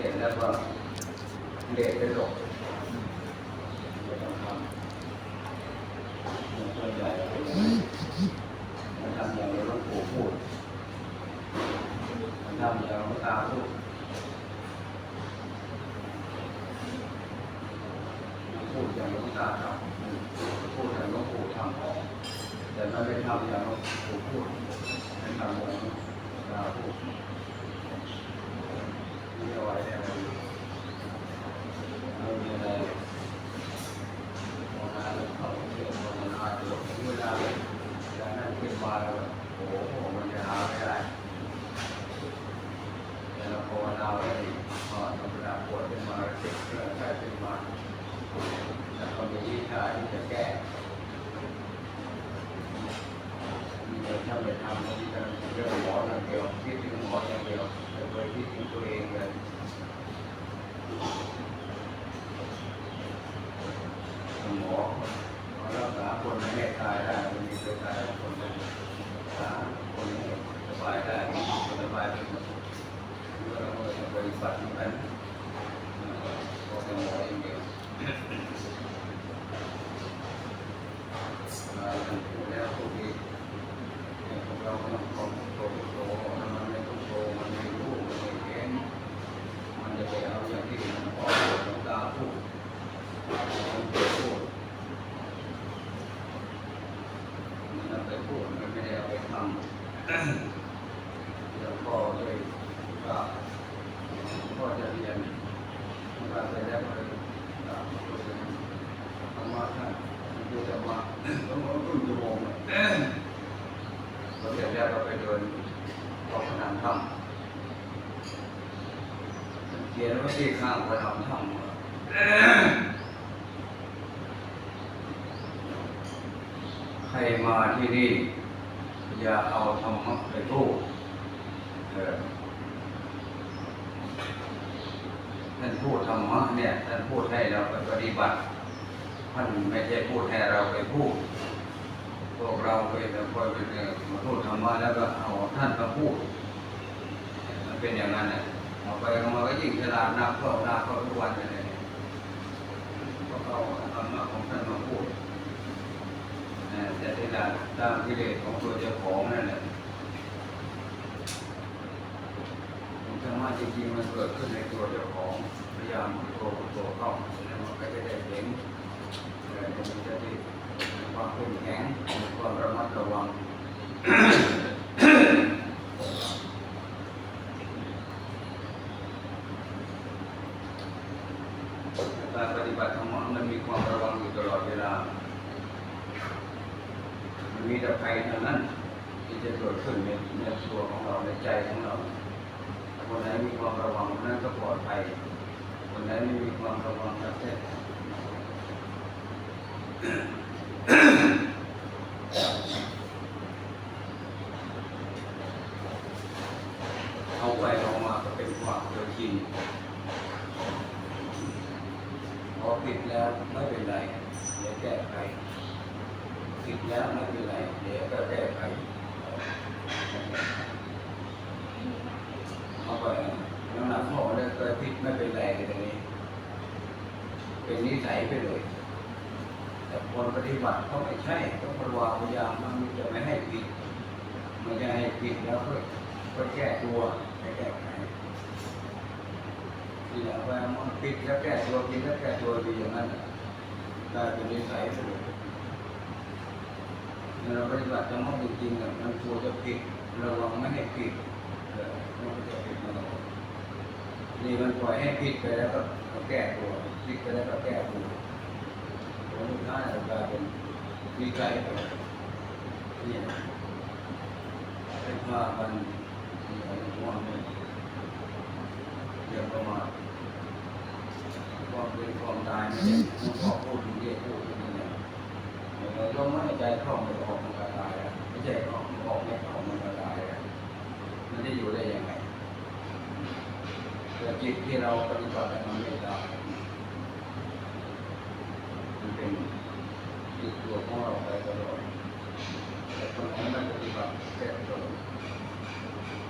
เห็นแล้วก็เด็กไปหลบไม่ต้องทำมันตัวใหญ่มันทำอย่างหลวงปู่พูดมันทำอย่างหลวงตาพูดมันพูดอย่างหลวงตาทำพูดอย่างหลวงปู่ทำแต่มันไม่ทำอย่างหลวงปู่พูดไม่ทำอย่างหลวงตาพูดนี่เอาไว้ได้ไหมเอาไว้ได้ มองหน้าแล้วเขาเชื่อมองหน้าดูเวลาเวลานั่งขึ้นมาแล้วโอ้โหมันจะหาไม่ได้แต่เราภาวนาไว้พอธรรมดาปวดขึ้นมาเจ็บเครื่องใกล้ขึ้นมาแล้วก็มีวิชาที่จะแก้มีแต่ถ้าไปทำที่จะเรื่องหมออย่างเดียวคิดถึงหมออย่างเดียวแต่ไปคิดถึงตัวเองเลยหมอ รักษาคนให้ตายได้มันมีตัวตายคนหนึ่งรักษาคนให้สบายได้คนสบายเป็นหมดเราก็ จะปฏิบัติเหมือนกันก็เป็นหมออย่างเดียวมาทำถูกแล้วถูกอีกพวกเราต้องคงโตโตมันไม่ต้องโตมันไม่รู้มันไม่เห็นมันจะไปเอาอย่างที่มันขอหลวงตาพูดหลวงปู่พูด มันไปพูดมันไม่ได้เอาไปทำ แล้วก็เลยก็ก็จะเรียนมาไปแล้วก็เลยก็พูดถึงธรรมะท่านมันพูด ธรรมะต้องมาครึ่งชั่วโมงพอเสร็จแล้วก็ไปเดินออกสนามถ้ำเขียนไว้ที่ข้างสนามถ้ำใครมาที่นี่อย่าเอาธรรมะไปพูดเออท่านพูดธรรมะเนี่ยท่านพูดให้เราไปปฏิบัติ ท่านไม่ใช่พูดให้เราไปพูด พวกเราไปแต่คอยไปเออมาพูดธรรมะแล้วก็เอาท่านมาพูดมันเป็นอย่างนั้นเนี่ยเอาไปเอามาก็ยิ่งฉลาดนักเข้านักเข้าทุกวันเลยเพราะเอาธรรมะของท่านมาพูดนะแต่ที่ละตามกิเลสของตัวเจ้าของนั่นแหละธรรมะจริงๆมันเกิดขึ้นในตัวเจ้าของพยายามพุทโธพุทโธเข้าแล้วมันก็จะได้เห็น มันจะได้ความเข้มแข็งความระมัดระวังการปฏิบัติธรรมมันมีความระวังอยู่ตลอดเวลา มันมีแต่ภัยเท่านั้น ที่จะเกิดขึ้นในในตัวของเราในใจของเรา คนไหนมีความระวังนนั้นก็ปลอดภัย คนไหนไม่มีความระวังก็แท้ เอาไปเอามาก็เป็นความเคยชินพอผิดแล้วไม่เป็นไรเดี๋ยวแก้ไขผิดแล้วไม่เป็นไรเดี๋ยวก็แก้ไขเอาไปน้ำหนักพ่อได้เคยผิดไม่เป็นไรเลยตรงนี้ เป็นนิสัยไปเลย แต่คนปฏิบัติเขาไม่ใช่ต้องพยายามพยายามมันจะไม่ให้ผิดมันจะให้ผิดแล้วก็ก็แก้ตัวแก้ไขที่แล้วว่ามันผิดแล้วแก้ตัวผิดแล้วแก้ตัวอยู่อย่างนั้นน่ะกลายเป็นนิสัยไปเลยเราปฏิบัติธรรมะจริงๆมันควรจะผิดระวังไม่ให้ผิดมันก็จะผิดมาตลอดนี่มันปล่อยให้ผิดไปแล้วก็แก้ตัวผิดไปแล้วก็แก้ตัว ผลสุดท้ายเรากลายเป็นมีใจไปนี่เป็นภาพมันมีขอะไรหัวมันเดี๋ยวก็มาความเป็นความตายไม่ใช่มันก็พูดถึงเรียกพูดนี่เนี่ยเราลมหายใจเข้ามันออกมันก็ตายแล้วไม่ใช่ออกออกไม่เข้ามันก็ตายแล้วมันจะอยู่ได้ยังไงแต่จิตที่เราปฏิบัติมันไม่ได้มันเป็นจิ ตัวของเราไปตลอดแต่คนไหนไม่ปฏิบัติแค่ตลอด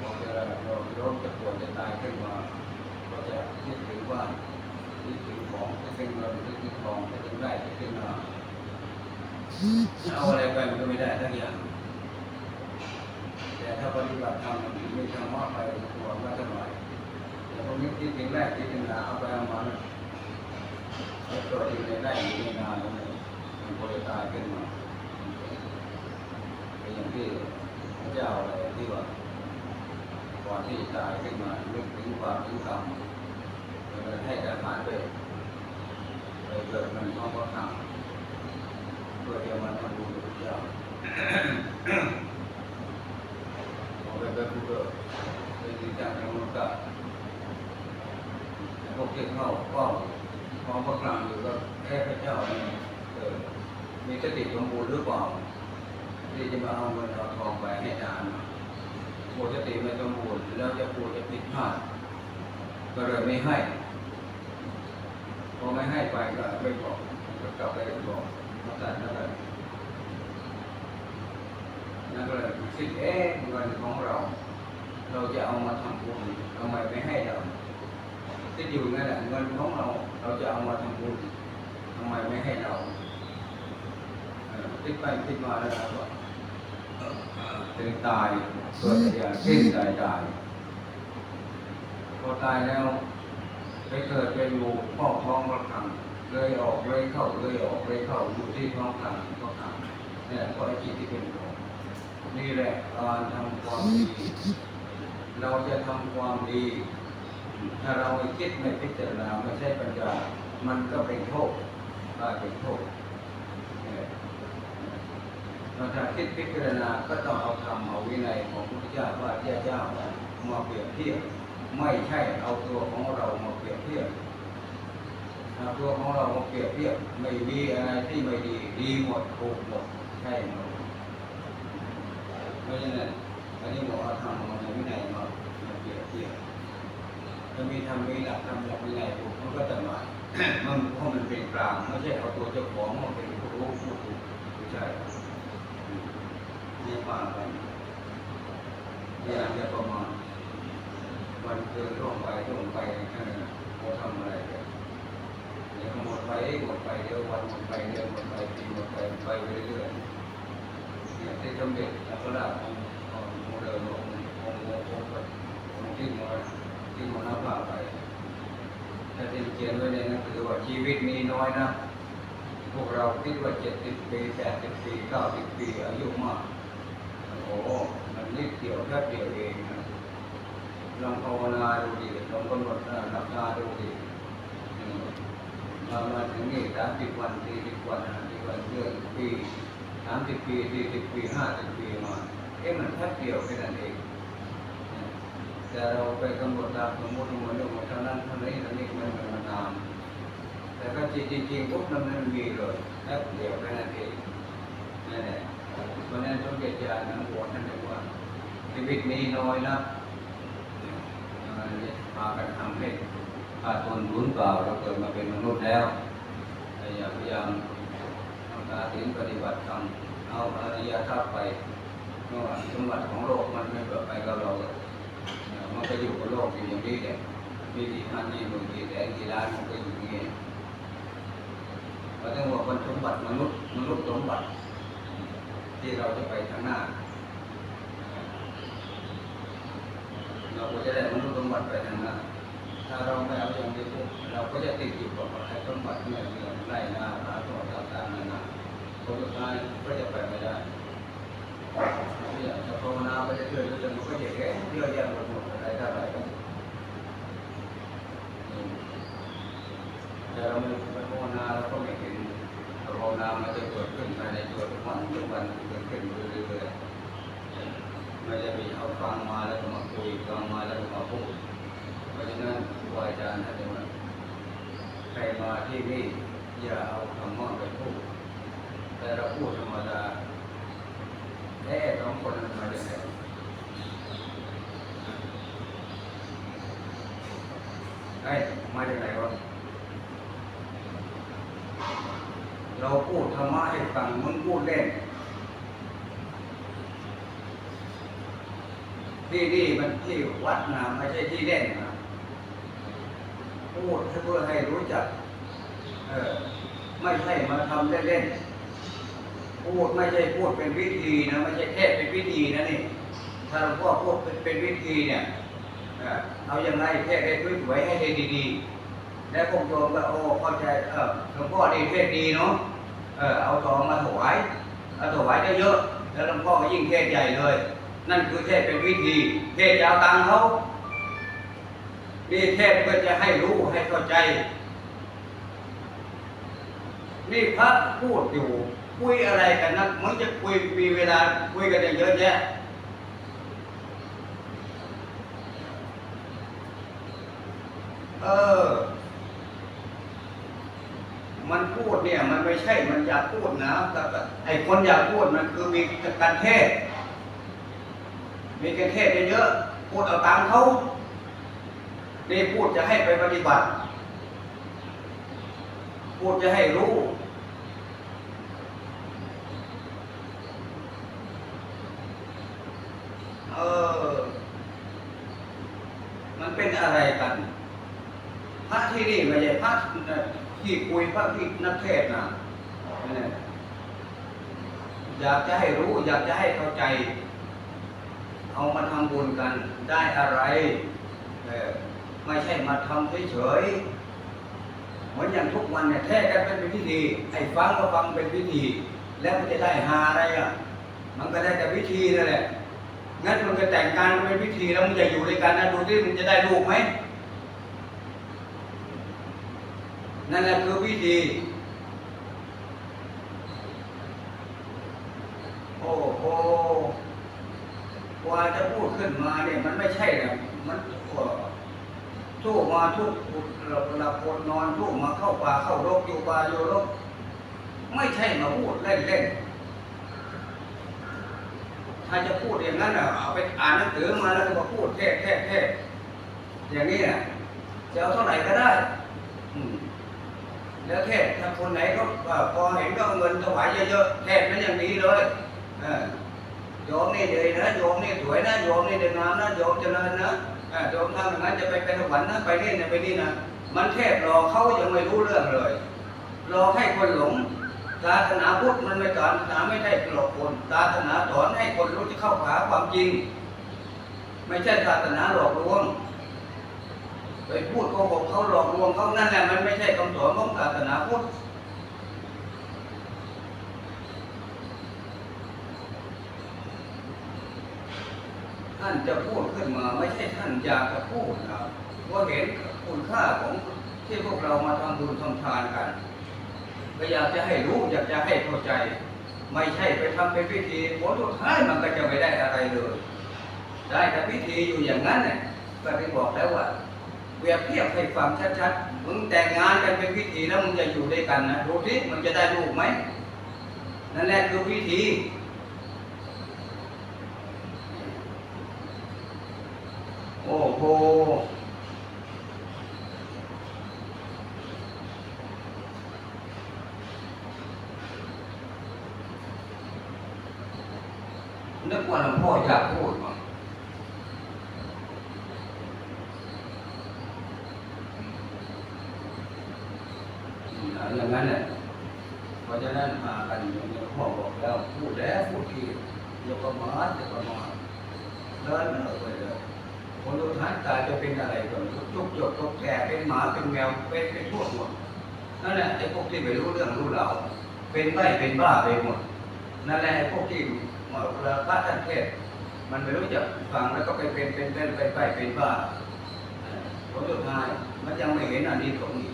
พอเวลาเราล้มจะปวดจะตายขึ้นมาก็จะเป็นเงินจะเป็นทองจะเป็นได้จะเป็นนาเอาอะไรไปมันก็ไม่ได้ทั้งอย่างแต่ถ้าปฏิบัติธรรมมันมีธรรมะไปตัวก็จะหน่อยแต่พวกนี้ที่เป็นแรกที่เป็นนาเอาไปเอามาเนี่ มันได้อยู่ในนาแล้วเนี่ยมันก็จะตายขึ้นมาเป็นอย่างที่พระเจ้าอะไรที่ว่าก่อนที่ตายขึ้นมานึกถึงความถึงกรรมแล้วให้ทหารไปไปเกิดมันท้องพระคลังเพื่อจะมาทำบุญพระเจ้าเอาไปแบบผู้เกิดเป็นดีจากในมุกะพวกที่เข้าเฝ้าของพระกลางอยู่ก็แค่พระเจ้าเนี่ยเออมีสติสมบูรณ์ หรือเปล่าที่จะมาเอาเงินเอาทองไปให้ทานปกติไม่สมบูรณ์แล้วจะปูจะผิดพลาดก็เลยไม่ให้พอไม่ให้ไปก็ไม่บอกก็กลับไปบอกพระสันแล้วกันนั่นก็เลยคิดเอ๊ะเงินของเรา เราจะเอามาทำบุญทำไมไม่ให้เราคิดอยู่นั่นแหละเงินของเรา เราจะเอามาทำบุญทำไมไม่ให้เรา คิดไปคิดมาแล้วเราก็เอ่อเอ่อถึงตายตัวจะอยกสิ้นใจตายพอตายแล้วไปเกิดไปอยู่พ่อท้องพระคังเลยออกเลยเข้าเลยออกเลยเข้าอยู่ที่ท้องคลังก็คลังเนี่ยก็ไอ้จิตที่เป็นของนี่แหละการทำความดีเราจะทำความดี ถ้าเราไม่คิดไม่พิจารณาไม่ใช่ปัญญา มันก็เป็นโทษกลายเป็นโทษ เราถ้าคิดพิจารณาก็ต้องเอาธรรมเอาวินัยของพระพุทธเจ้าว่าเจ้าเจ้ามาเปรียบเทียบไม่ใช่เอาตัวของเรามาเปรียบเทียบตัวของเรามาเปรียบเทียบไม่มีอะไรที่ไม่ดีดีหมดถูกหมดใช่หมดเพราะฉะนั้นอันนี้บอกว่าทำมันวินัยมามาเปรียบเทียบถ้ามีทำมีหลักทำหลักวินัยถูกมันก็จะมามันเพราะมันเป็นกลางไม่ใช่เอาตัวเจ้าของมาเป็นผู้รู้ผู้ถูกผู้ใช่ นี่มากันอย่างจะประมาณวันเกินล่วงไปล่วงไปแค่นั้นเราทำอะไรกันเดี๋ยวหมดไปหมดไปเดี๋ยววันหมดไปเดือนหมดไปปีหมดไปไปเรื่อยๆเนี่ยที่สมเด็จพระพุทธองค์องโมเดลองค์องค์องค์องค์องที่มรที่มรณภาพไปถ้าที่เขียนไว้ในหนังสือว่าชีวิตมีน้อยนะ พวกเราคิดว่าเจ็ดสิบปีแปดสิบปีเก้าสิบปีอายุมาก โอ้โหมันนิดเดียวแค่เดียวเองนะลองภาวนาดูดิลองกำหนดหลับตาดูดิมามาถึงนี่สามสิบวันสี่สิบวันห้าสิบวันเดือนปีสามสิบปีสี่สิบปีห้าสิบปีมาเอ๊ะมันแค่เดียวแค่นั้นเองแต่เราไปกำหนดตามสมมติสมมติว่าเท่านั้นเท่านี้เท่านี้มันมันนานแต่ก็จริงจริงปุ๊บมันไม่มีเลยแค่เดียวแค่นั้นเองนั่นแหละ เพราะนั้นสมเด็จยาณหัวท่านบอกว่าชีวิตนี้น้อยนะพากันทำให้ขาดทุนศูนเปล่าเราเกิดมาเป็นมนุษย์แล้วอย่าพยายามทำกาถึงปฏิบัติธรรมเอาอริยทรัพย์ไปเมื่อวานสมบัติของโลกมันไม่เกิดไปกับเราเมันก็อยู่กับโลกอยู่อย่างนี้แหละมีกี่พันกี่หมื่นกี่แสนกี่ล้านมันก็อยู่อย่างนี้เราต้องบอกว่าสมบัติมนุษย์มนุษย์สมบัติ ที่เราจะไปข้างหน้า เราก็จะได้มนุษย์สมบัติไปข้างหน้า ถ้าเราไม่เอาอย่างนี้ปุ๊บเราก็จะติดอยู่กับไอ้สมบัติที่เราเรียนไล่นาหาตัวต่างๆนานาผลสุดท้ายก็จะไปไม่ได้เนี่ยจะภาวนาไปเรื่อยๆจนมันก็จะแก่เยอะแยะหมดหมดอะไรต่ออะไรก็อืมแต่เราไม่ภาวนาเราก็ไม่เห็นภาวนามันจะเกิดขึ้นภายในตัวทุกวันทุกวันเกิดขึ้นเรื่อยๆไม่ได้ไปเอา ฟังมาแล้วก็มาคุยฟังมาแล้วก็มาพูดเพราะฉะนั้นครูอาจารย์ท่านบอกว่าใครมาที่นี่อย่าเอาธรรมะไปพูด แต่เราพูดธรรมดาแค่สองคนมันมาจากไหนไอ้มาจากไหนวะเราพูดธรรมะให้ฟังมึงพูดเล่น ที่นี่มันที่วัดนะไม่ใช่ที่เล่นนะพูดเพื่อให้รู้จัก เออไม่ใช่มาทำเล่นๆพูดไม่ใช่พูดเป็นวิธีนะไม่ใช่แค่เป็นวิธีนะนี่ถ้าหลวงพ่อพูดเป็นเป็นวิธีเนี่ยเอาอย่างไรแค่ให้สวยๆให้ด้ดีๆแล้วพวกโยมก็โอ้เข้าใจเออหลวงพ่อดีเทศดีเนาะเออเอาทองมาถวายเอาถวายเยอะๆแล้วหลวงพ่อก็ยิ่งเทศใหญ่เลย นั่นคือเทศเป็นวิธี เทศจะเอาตังเขานี่เทศเพื่อจะให้รู้ให้เข้าใจ นี่พระพูดอยู่ คุยอะไรกันนะมันจะคุยมีเวลาคุยกันเยอะแยะเออ มันพูดเนี่ย มันไม่ใช่ มันอยากพูดนะแต่แต่ไอ้คนอยากพูดมันคือมีการเทศ มีการเทศเยอะๆพูดเอาตังค์เขานี่พูดจะให้ไปปฏิบัติ พูดจะให้รู้เออมันเป็นอะไรกัน พระที่นี่ไม่ใช่พระที่คุยพระที่นักเทศนะอยากจะให้รู้ อยากจะให้เข้าใจ เอามาทำบุญกันได้อะไรเออไม่ใช่มาทำเฉยๆเหมือนอย่างทุกวันเนี่ยแท้กันเป็นพิธีไอ้ฟังก็ฟังเป็นพิธี แล้วมันจะได้หาอะไรอะมันก็ได้แต่วิธีนั่นแหละงั้นมันก็แต่งงานมันเป็นพิธีแล้วมันจะอยู่ด้วยกันนะดูที่มันจะได้ลูกไหมนั่นแหละคือวิธีโอ้โห กว่าจะพูดขึ้นมาเนี่ยมันไม่ใช่นะมันทุกมาทุกหลับหลับคนนอนทุกมาเข้าป่าเข้ารกอยู่ป่าอยู่รกไม่ใช่มาพูดเล่นๆถ้าจะพูดอย่างนั้นอะเอาไปอ่านหนังสือมาแล้วก็มาพูดเทศเทศเทศอย่างนี้น่ะจะเอาเท่าไหร่ก็ได้ อืมแล้วเทศถ้าคนไหนก็ว่าพอเห็นก็เอาเงินถวายเยอะๆเทศนั้นอย่างนี้เลย เออ โยมนี่ดีนะโยมนี่สวยนะโยมนี่เดินงามนะโยมเจริญนะเออโยมทำอย่างนั้นจะไปเป็นสวรรค์นะไปนี่นะไปนี่นะมันเทศรอเขายังไม่รู้เรื่องเลยรอให้คนหลงศาสนาพุทธมันไม่สอนศาสนาไม่ได้หลอกคนศาสนาสอนให้คนรู้ที่เข้าหาความจริง ไม่ใช่ศาสนาหลอกลวงไปพูดโกหกเขาหลอกลวงเขานั่นแหละมันไม่ใช่คำสอนของศาสนาพุทธ ท่านจะพูดขึ้นมาไม่ใช่ท่านอยากจะพูดนะว่าเห็นคุณค่าของที่พวกเรามาทำบุญทำทานกันก็อยากจะให้รู้อยากจะให้เข้าใจ ไม่ใช่ไปทำเป็นพิธีผลสุดท้ายมันก็จะไม่ได้อะไรเลย ได้แต่พิธีอยู่อย่างนั้นเนี่ยก็ได้บอกแล้วว่าเปรียบเทียบให้ฟังชัดๆ มึงแต่งงานกันเป็นพิธีแล้วมึงจะอยู่ด้วยกันนะดูที่มึงจะได้ลูกไหม นั่นแหละคือพิธี โอ้โหนึกว่าหลวงพ่ออยากพูดมั้งอย่างนั้นแหละเพราะฉะนั้นมากันอย่างพ่อบอกแล้วพูดแล้วพูดทีอย่าประมาทอย่าประมาทเดินเลิกไปเลย คนดูท้ายตาจะเป็นอะไรก่อนทุกจบทุกแก่เป็นหมาเป็นแมวเป็นเป็นทั่วหมดนั่นแหละไอ้พวกที่ไม่รู้เรื่องรู้ราวเป็นใบเป็นบ้าไปหมดนั่นแหละไอ้พวกที่มาเวลาพระท่านเทศน์มันไม่รู้จักฟังแล้วก็ไปเป็นเป็นเป็นไปไปเป็นบ้าผลสุดท้ายมันยังไม่เห็นอันนี้ของนี้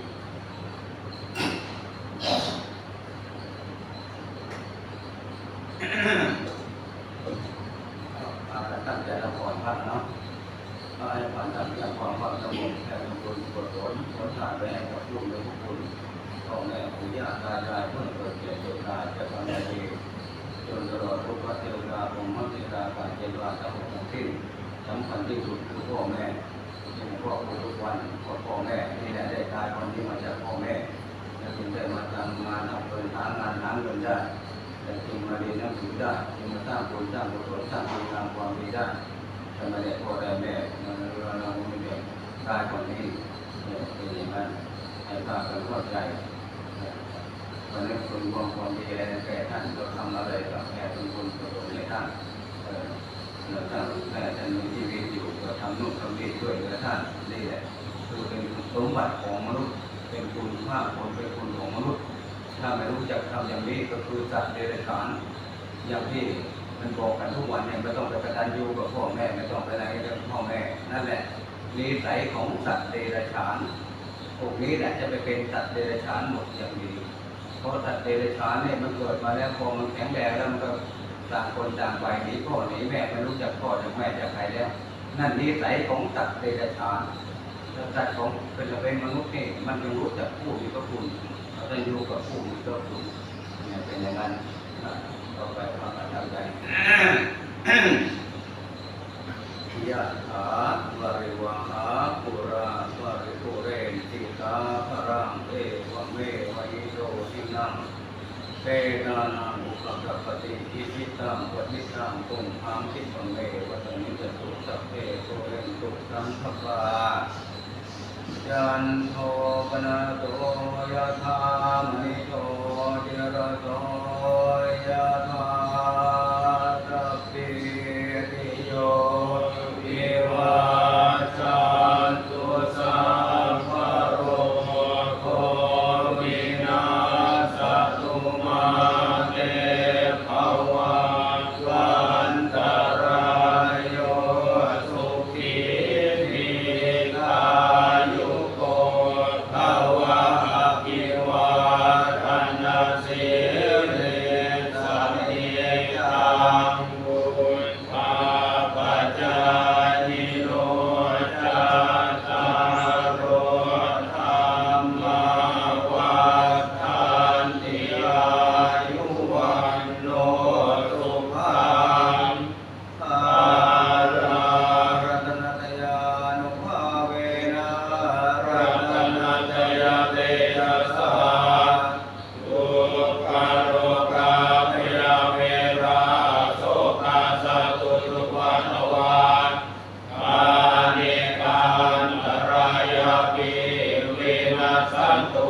เอาละตั้งใจละครพระเนาะ เอาให้ผ่านตั้งใจละครพระสมบูรณ์แทนคุณกดผลผลทานไปให้กับลูกและทุกคนพ่อแม่ปู่ย่าตายายเพื่อนเกิดเกิดเกิดตายจะทำได้ดีจนตลอดทุกพระเทวดาองค์มัตติกาการเจริญทั้งหมดทั้งสิ้นสำคัญที่สุดคือพ่อแม่ที่พ่อพูทุกวันพ่อพ่อแม่ที่ได้ได้ตายคนที่มาจากพ่อแม่และจึงได้มาทำงานเอาเงินหางานหาเงินได้แต่จึงมาเรียนหนังสือได้จึงมาสร้างบุญสร้างกุศลสร้างคุณงามความดีได้ ทำไมได้พ่อได้แม่เราเราไม่ได้ตายคนนี้เนี่เป็นอย่างนั้นให้พากันเข้าใจวันนี้คุณความความดีอะไรแก่ท่านเราทำอะไรก็แก่เป็นบุญกุศลให้ท่านเราท่านแม่ท่านมีชีวิตอยู่เราทำนู่นทำนี่ช่วยเหลือท่านนี่แหละคือเป็นสมบัติของมนุษย์เป็นคุณภาคนเป็นคุณของมนุษย์ถ้าไม่รู้จักทำอย่างนี้ก็คือสัตว์เดรัจฉานอย่างที่ มันบอกกันทุกวันเนี่ยไม่ต้องไปกตัญญูกับพ่อแม่ไม่ต้องไปอะไรกับพ่อแม่ นั่นแหละนิสัยของสัตว์เดรัจฉานพวกนี้แหละจะไปเป็นสัตว์เดรัจฉานหมดอย่างดีเพราะสัตว์เดรัจฉานเนี่ยมันเกิดมาแล้วพอมันแข็งแรงแล้วมันก็ต่างคนต่างไปหนีพ่อหนีแม่ไม่รู้จักพ่อจากแม่จากใครแล้ว นั่นนิสัยของสัตว์เดรัจฉานถ้าสัตว์ของเป็นเป็นมนุษย์นี่มันยังรู้จักผู้มีพระคุณเราจะอยู่กับผู้มีพระคุณเนี่ยเป็นอย่างนั้น กันทำใจยะถาวาริวหาปุราปาริปุเรนติตาภรังเอวเมวะยิโตทินังเตนานังอุปกปปติอิทิตังปฏิตังตุงพังคิปะเมวะตมิจตุสัพเพโตเรนตุสังขปายันโทปนะโตยะธามณิโตจิรโต ย สันตุ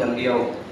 กันไม่ต้